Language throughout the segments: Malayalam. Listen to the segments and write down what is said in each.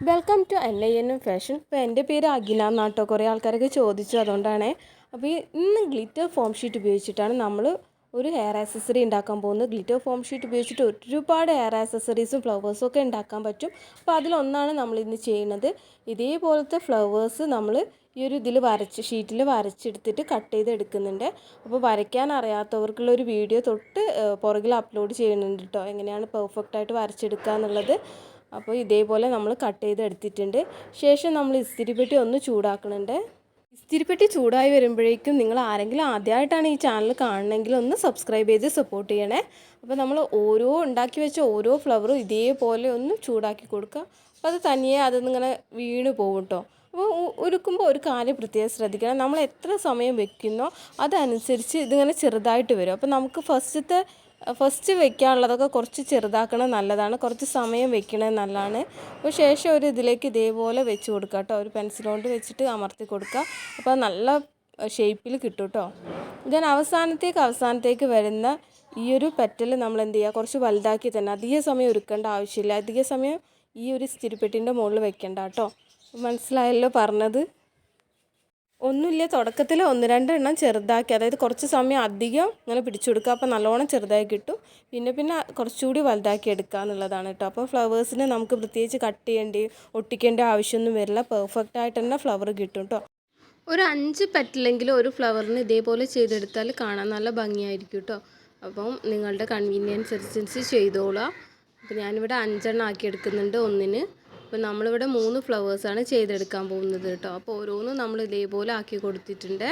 Welcome to N I N fashion ഇപ്പോൾ എന്റെ പേര് അഖില എന്നാട്ടോ. കുറേ ആൾക്കാരൊക്കെ ചോദിച്ചു അതുകൊണ്ടാണ്. അപ്പോൾ ഈ ഇന്ന് ഗ്ലിറ്റർ ഫോം ഷീറ്റ് ഉപയോഗിച്ചിട്ടാണ് നമ്മൾ ഒരു ഹെയർ ആക്സസറി ഉണ്ടാക്കാൻ പോകുന്നത്. ഗ്ലിറ്റർ ഫോം ഷീറ്റ് ഉപയോഗിച്ചിട്ട് ഒരുപാട് ഹെയർ ആക്സസറീസും ഫ്ലവേഴ്സും ഒക്കെ ഉണ്ടാക്കാൻ പറ്റും. അപ്പോൾ അതിലൊന്നാണ് നമ്മൾ ഇന്ന് ചെയ്യുന്നത്. ഇതേപോലത്തെ ഫ്ലവേഴ്സ് നമ്മൾ ഈ ഒരു ഇതിൽ വരച്ച് ഷീറ്റിൽ വരച്ചെടുത്തിട്ട് കട്ട് ചെയ്ത് എടുക്കുന്നുണ്ട് അപ്പോൾ വരയ്ക്കാൻ അറിയാത്തവർക്കുള്ള ഒരു വീഡിയോ തൊട്ട് പുറകിൽ അപ്ലോഡ് ചെയ്യുന്നുണ്ട് കേട്ടോ എങ്ങനെയാണ് പെർഫെക്റ്റായിട്ട് വരച്ചെടുക്കുക എന്നുള്ളത് അപ്പോൾ ഇതേപോലെ നമ്മൾ കട്ട് ചെയ്ത് എടുത്തിട്ടുണ്ട്. ശേഷം നമ്മൾ ഇസ്തിരിപ്പെട്ടി ഒന്ന് ചൂടാക്കുന്നുണ്ട് ഇസ്തിരിപ്പെട്ടി ചൂടായി വരുമ്പോഴേക്കും നിങ്ങൾ ആരെങ്കിലും ആദ്യമായിട്ടാണ് ഈ ചാനൽ കാണണമെങ്കിൽ ഒന്ന് സബ്സ്ക്രൈബ് ചെയ്ത് സപ്പോർട്ട് ചെയ്യണേ. അപ്പോൾ നമ്മൾ ഓരോ ഉണ്ടാക്കി വെച്ച ഓരോ ഫ്ലവറും ഇതേപോലെ ഒന്ന് ചൂടാക്കി കൊടുക്കുക. അപ്പോൾ അത് തനിയെ അതിങ്ങനെ വീണ് പോകും അപ്പോൾ ഒരുക്കുമ്പോൾ ഒരു കാര്യം പ്രത്യേകം ശ്രദ്ധിക്കണം. നമ്മൾ എത്ര സമയം വെക്കുന്നോ അതനുസരിച്ച് ഇതിങ്ങനെ ചെറുതായിട്ട് വരും. അപ്പോൾ നമുക്ക് ഫസ്റ്റത്തെ ഫസ്റ്റ് വെക്കാനുള്ളതൊക്കെ കുറച്ച് ചെറുതാക്കണത് നല്ലതാണ്. കുറച്ച് സമയം വെക്കണത് നല്ലതാണ്. അപ്പോൾ ശേഷം ഒരു ഇതിലേക്ക് ഇതേപോലെ വെച്ച് കൊടുക്കുക കേട്ടോ. ഒരു പെൻസിൽ കൊണ്ട് വെച്ചിട്ട് അമർത്തി കൊടുക്കുക. അപ്പോൾ നല്ല ഷേപ്പിൽ കിട്ടും കേട്ടോ. ഞാൻ അവസാനത്തേക്ക് അവസാനത്തേക്ക് വരുന്ന ഈ ഒരു പെറ്റൽ നമ്മൾ എന്ത് ചെയ്യുക? കുറച്ച് വലുതാക്കി തന്നെ. അധിക സമയം ഒരുക്കേണ്ട ആവശ്യമില്ല. അധിക സമയം ഈ ഒരു സ്ഥിരിപ്പെട്ടിന്റെ മുകളിൽ വെക്കേണ്ട കേട്ടോ. മനസ്സിലായല്ലോ പറഞ്ഞത്? ഒന്നുമില്ല തുടക്കത്തിൽ ഒന്ന് രണ്ടെണ്ണം ചെറുതാക്കി. അതായത് കുറച്ച് സമയം അധികം ഇങ്ങനെ പിടിച്ചു കൊടുക്കുക. അപ്പോൾ നല്ലോണം ചെറുതായി കിട്ടും. പിന്നെ പിന്നെ കുറച്ചുകൂടി വലുതാക്കി എടുക്കുക എന്നുള്ളതാണ് കേട്ടോ. അപ്പോൾ ഫ്ലവേഴ്സിന് നമുക്ക് പ്രത്യേകിച്ച് കട്ട് ചെയ്യേണ്ടി ഒട്ടിക്കേണ്ട ആവശ്യമൊന്നും വരില്ല. പെർഫെക്റ്റ് ആയിട്ട് തന്നെ ഫ്ലവർ കിട്ടും കേട്ടോ. ഒരു അഞ്ച് പറ്റില്ലെങ്കിലും ഒരു ഫ്ലവറിന് ഇതേപോലെ ചെയ്തെടുത്താൽ കാണാൻ നല്ല ഭംഗിയായിരിക്കും കേട്ടോ. അപ്പം നിങ്ങളുടെ കൺവീനിയൻസ് അനുസരിച്ച് ചെയ്തോളാം. അപ്പോൾ ഞാനിവിടെ അഞ്ചെണ്ണം ആക്കി എടുക്കുന്നുണ്ട്. ഒന്നിന് അപ്പോൾ നമ്മളിവിടെ മൂന്ന് ഫ്ലവേഴ്സാണ് ചെയ്തെടുക്കാൻ പോകുന്നത് കേട്ടോ. അപ്പോൾ ഓരോന്നും നമ്മൾ ഇതേപോലെ ആക്കി കൊടുത്തിട്ടുണ്ട്.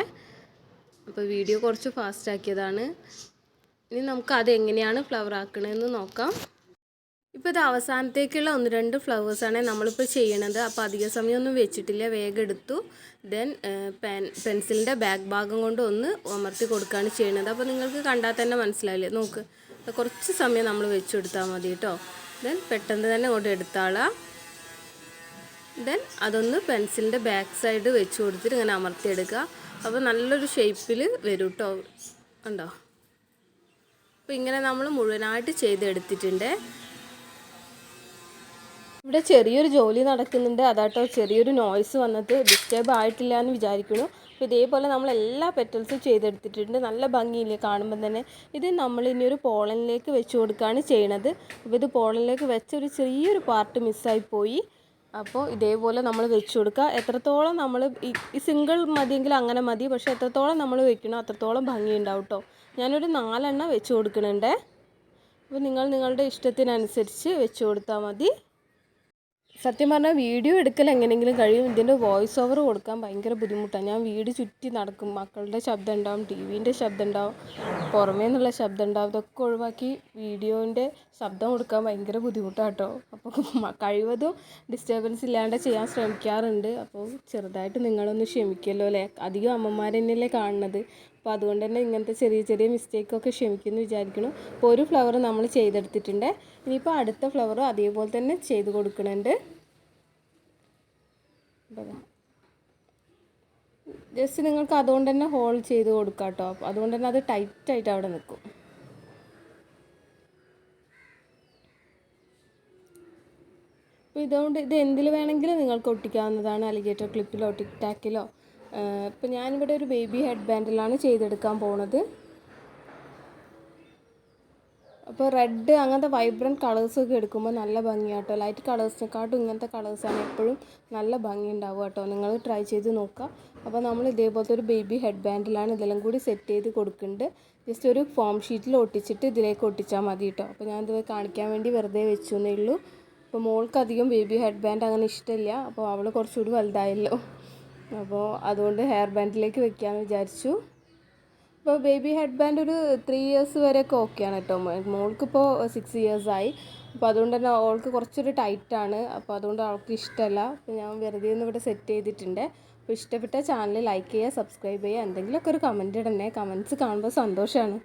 അപ്പോൾ വീഡിയോ കുറച്ച് ഫാസ്റ്റ് ആക്കിയതാണ്. ഇനി നമുക്ക് അതെങ്ങനെയാണ് ഫ്ലവർ ആക്കണമെന്ന് നോക്കാം. ഇപ്പോൾ ഇത് അവസാനത്തേക്കുള്ള ഒന്ന് രണ്ട് ഫ്ലവേഴ്സാണ് നമ്മളിപ്പോൾ ചെയ്യണത്. അപ്പോൾ അധിക സമയമൊന്നും വെച്ചിട്ടില്ല. വേഗം എടുത്തു. ദെൻ പെൻ പെൻസിലിന്റെ ബാക്ക് ഭാഗം കൊണ്ട് ഒന്ന് അമർത്തി കൊടുക്കുകയാണ് ചെയ്യണത്. അപ്പോൾ നിങ്ങൾക്ക് കണ്ടാൽ തന്നെ മനസ്സിലാവില്ലേ? നോക്ക്. കുറച്ച് സമയം നമ്മൾ വെച്ചു കൊടുത്താൽ മതി കേട്ടോ. ദെൻ പെട്ടെന്ന് തന്നെ അങ്ങോട്ട് എടുത്താളാം. ദെൻ അതൊന്ന് പെൻസിലിന്റെ ബാക്ക് സൈഡ് വെച്ച് കൊടുത്തിട്ട് ഇങ്ങനെ അമർത്തിയെടുക്കുക. അപ്പോൾ നല്ലൊരു ഷേപ്പിൽ വരും കേട്ടോ ഉണ്ടോ അപ്പോൾ ഇങ്ങനെ നമ്മൾ മുഴുവനായിട്ട് ചെയ്തെടുത്തിട്ടുണ്ട്. ഇവിടെ ചെറിയൊരു ജോലി നടക്കുന്നുണ്ട്. അതാട്ടോ ചെറിയൊരു നോയ്സ് വന്നിട്ട് ഡിസ്റ്റേബ് ആയിട്ടില്ല എന്ന് വിചാരിക്കുന്നു. അപ്പോൾ ഇതേപോലെ നമ്മൾ എല്ലാ പെറ്റൽസും ചെയ്തെടുത്തിട്ടുണ്ട്. നല്ല ഭംഗിയില്ലേ കാണുമ്പോൾ തന്നെ. ഇത് നമ്മൾ ഇനി ഒരു പോളനിലേക്ക് വെച്ച് കൊടുക്കുകയാണ് ചെയ്യണത്. അപ്പോൾ ഇത് പോളനിലേക്ക് വെച്ച ഒരു ചെറിയൊരു പാർട്ട് മിസ്സായി പോയി. അപ്പോൾ ഇതേപോലെ നമ്മൾ വെച്ച് കൊടുക്കുക. എത്രത്തോളം നമ്മൾ ഈ സിംഗിൾ മതിയെങ്കിൽ അങ്ങനെ മതി. പക്ഷേ എത്രത്തോളം നമ്മൾ വെക്കണോ അത്രത്തോളം ഭംഗി ഉണ്ടാവും കേട്ടോ ഞാനൊരു നാലെണ്ണം വെച്ച് കൊടുക്കണുണ്ടേ. അപ്പോൾ നിങ്ങൾ നിങ്ങളുടെ ഇഷ്ടത്തിനനുസരിച്ച് വെച്ച് കൊടുത്താൽ മതി. സത്യം പറഞ്ഞാൽ വീഡിയോ എടുക്കൽ എങ്ങനെയെങ്കിലും കഴിയും. ഇതിന്റെ വോയിസ് ഓവർ കൊടുക്കാൻ ഭയങ്കര ബുദ്ധിമുട്ടാണ് ഞാൻ വീട് ചുറ്റി നടക്കും. മക്കളുടെ ശബ്ദം ഉണ്ടാവും ടി വിന്റെ ശബ്ദം ഉണ്ടാവും പുറമേ നിന്നുള്ള ശബ്ദം ഉണ്ടാവും. ഇതൊക്കെ ഒഴിവാക്കി വീഡിയോന്റെ ശബ്ദം കൊടുക്കാൻ ഭയങ്കര ബുദ്ധിമുട്ടാണ് കേട്ടോ അപ്പോൾ കഴിവതും ഡിസ്റ്റർബൻസ് ഇല്ലാണ്ട് ചെയ്യാൻ ശ്രമിക്കാറുണ്ട്. അപ്പോൾ ചെറുതായിട്ട് നിങ്ങളൊന്ന് ക്ഷമിക്കല്ലോ അല്ലേ അധികം അമ്മമാർ തന്നെയല്ലേ കാണുന്നത്. അപ്പോൾ അതുകൊണ്ട് തന്നെ ഇങ്ങനത്തെ ചെറിയ ചെറിയ മിസ്റ്റേക്കൊക്കെ ക്ഷമിക്കുമെന്ന് വിചാരിക്കുന്നു. അപ്പോൾ ഒരു ഫ്ലവർ നമ്മൾ ചെയ്തെടുത്തിട്ടുണ്ട്. ഇനിയിപ്പോൾ അടുത്ത ഫ്ലവറും അതേപോലെ തന്നെ ചെയ്ത് കൊടുക്കുന്നുണ്ട്. ജസ്റ്റ് നിങ്ങൾക്ക് അതുകൊണ്ട് തന്നെ ഹോൾഡ് ചെയ്ത് കൊടുക്കാം കേട്ടോ. അപ്പോൾ അതുകൊണ്ട് തന്നെ അത് ടൈറ്റായിട്ട് അവിടെ നിൽക്കും. അപ്പോൾ ഇതുകൊണ്ട് ഇത് എന്തിൽ വേണമെങ്കിലും നിങ്ങൾക്ക് ഒട്ടിക്കാവുന്നതാണ്. അലിഗേറ്റർ ക്ലിപ്പിലോ ടിക് ടാക്കിലോ ഇപ്പോൾ ഞാനിവിടെ ഒരു ബേബി ഹെഡ് ബാൻഡിലാണ് ചെയ്തെടുക്കാൻ പോണത്. അപ്പോൾ റെഡ് അങ്ങനത്തെ വൈബ്രന്റ് കളേഴ്സൊക്കെ എടുക്കുമ്പോൾ നല്ല ഭംഗിയാട്ടോ ലൈറ്റ് കളേഴ്സിനെക്കാട്ടും ഇങ്ങനത്തെ കളേഴ്സാണ് എപ്പോഴും നല്ല ഭംഗി ഉണ്ടാവുക കേട്ടോ. നിങ്ങൾ ട്രൈ ചെയ്ത് നോക്കുക. അപ്പോൾ നമ്മൾ ഇതേപോലത്തെ ഒരു ബേബി ഹെഡ് ബാൻഡിലാണ് ഇതെല്ലാം കൂടി സെറ്റ് ചെയ്ത് കൊടുക്കുന്നുണ്ട്. ജസ്റ്റ് ഒരു ഫോം ഷീറ്റിൽ ഒട്ടിച്ചിട്ട് ഇതിലേക്ക് ഒട്ടിച്ചാൽ മതി കേട്ടോ. അപ്പോൾ ഞാനിത് കാണിക്കാൻ വേണ്ടി വെറുതെ വെച്ചു എന്നേ ഉള്ളൂ. അപ്പോൾ മോൾക്ക് അധികം ബേബി ഹെഡ് ബാൻഡ് അങ്ങനെ ഇഷ്ടമില്ല. അപ്പോൾ അവൾ കുറച്ചുകൂടി വലുതായല്ലോ. അപ്പോൾ അതുകൊണ്ട് ഹെയർ ബാൻഡിലേക്ക് വെക്കാമെന്ന് വിചാരിച്ചു. ഇപ്പോൾ ബേബി ഹെഡ് ബാൻഡ് ഒരു ത്രീ ഇയേഴ്സ് വരെയൊക്കെ ഓക്കെയാണ് കേട്ടോ മോൾക്കിപ്പോൾ സിക്സ് ഇയേഴ്സ് ആയി. അപ്പോൾ അതുകൊണ്ട് തന്നെ അവൾക്ക് കുറച്ചൊരു ടൈറ്റാണ് അപ്പോൾ അതുകൊണ്ട് അവൾക്ക് ഇഷ്ടമല്ല അപ്പോൾ ഞാൻ വെറുതെ ഒന്ന് ഇവിടെ സെറ്റ് ചെയ്തിട്ടുണ്ട്. അപ്പോൾ ഇഷ്ടപ്പെട്ട ചാനൽ ലൈക്ക് ചെയ്യുക സബ്സ്ക്രൈബ് ചെയ്യുക എന്തെങ്കിലുമൊക്കെ ഒരു കമന്റ് ഇടണേ. കമന്റ്സ് കാണുമ്പോൾ സന്തോഷമാണ്